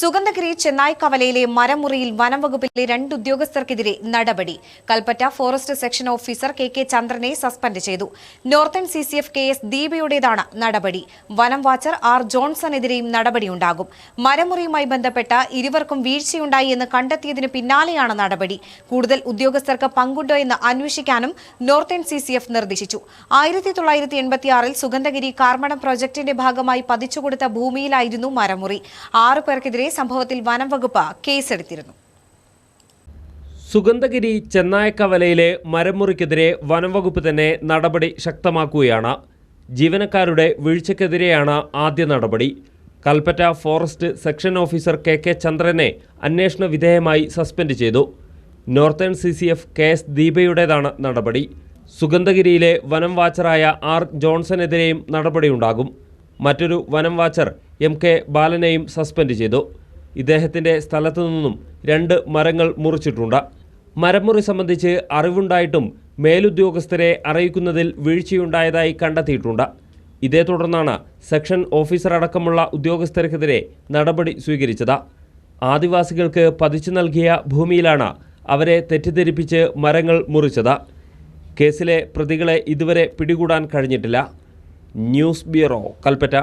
സുഗന്ധഗിരി ചെന്നായ് കവലയിലെ മരമുറിയിൽ വനം വകുപ്പിലെ രണ്ട് ഉദ്യോഗസ്ഥർക്കെതിരെ നടപടി. Kalpetta forest section officer K K ചന്ദ്രനെ സസ്പെൻഡ് ചെയ്തു. Northern C C F K S ദീപയുടേതാണ് നടപടി. വനം വാച്ചർ ആർ ജോൺസണെതിരെയും നടപടിയുണ്ടാകും. മരമുറിയുമായി ബന്ധപ്പെട്ട ഇരുവർക്കും വീഴ്ചയുണ്ടായി എന്ന് കണ്ടെത്തിയതിന് പിന്നാലെയാണ് നടപടി. കൂടുതൽ ഉദ്യോഗസ്ഥർക്ക് പങ്കുണ്ടോ എന്ന് അന്വേഷിക്കാനും നോർത്തേൺ സി സി എഫ് നിർദ്ദേശിച്ചു. ആയിരത്തി തൊള്ളായിരത്തി എൺപത്തിയാറിൽ സുഗന്ധഗിരി കാർമണം പ്രൊജക്ടിന്റെ ഭാഗമായി പതിച്ചുകൊടുത്ത ഭൂമിയിലായിരുന്നു മരമുറി. ആറു പേർക്കെതിരെ സംഭവത്തിൽ വനം വകുപ്പ് കേസെടുത്തിരുന്നു. സുഗന്ധഗിരി ചെന്നായക്കവലയിലെ മരമുറിക്കെതിരെ വനംവകുപ്പ് തന്നെ നടപടി ശക്തമാക്കുകയാണ്. ജീവനക്കാരുടെ വീഴ്ചക്കെതിരെയാണ് ആദ്യ നടപടി. Kalpetta forest section officer K K ചന്ദ്രനെ അന്വേഷണ വിധേയമായി സസ്പെൻഡ് ചെയ്തു. Northern C C F K S ദീപയുടേതാണ് നടപടി. സുഗന്ധഗിരിയിലെ വനം വാച്ചറായ ആർ ജോൺസണെതിരെയും നടപടിയുണ്ടാകും. മറ്റൊരു വനം വാച്ചർ എം കെ ബാലനെയും സസ്പെൻഡ് ചെയ്തു. ഇദ്ദേഹത്തിന്റെ സ്ഥലത്തു നിന്നും രണ്ട് മരങ്ങൾ മുറിച്ചിട്ടുണ്ട്. മരമുറി സംബന്ധിച്ച് അറിവുണ്ടായിട്ടും മേലുദ്യോഗസ്ഥരെ അറിയിക്കുന്നതിൽ വീഴ്ചയുണ്ടായതായി കണ്ടെത്തിയിട്ടുണ്ട്. ഇതേ തുടർന്നാണ് സെക്ഷൻ ഓഫീസർ അടക്കമുള്ള ഉദ്യോഗസ്ഥർക്കെതിരെ നടപടി സ്വീകരിച്ചത്. ആദിവാസികൾക്ക് പതിച്ചു നൽകിയ ഭൂമിയിലാണ് അവരെ തെറ്റിദ്ധരിപ്പിച്ച് മരങ്ങൾ മുറിച്ചത്. കേസിലെ പ്രതികളെ ഇതുവരെ പിടികൂടാൻ കഴിഞ്ഞിട്ടില്ല. News bureau Kalpetta.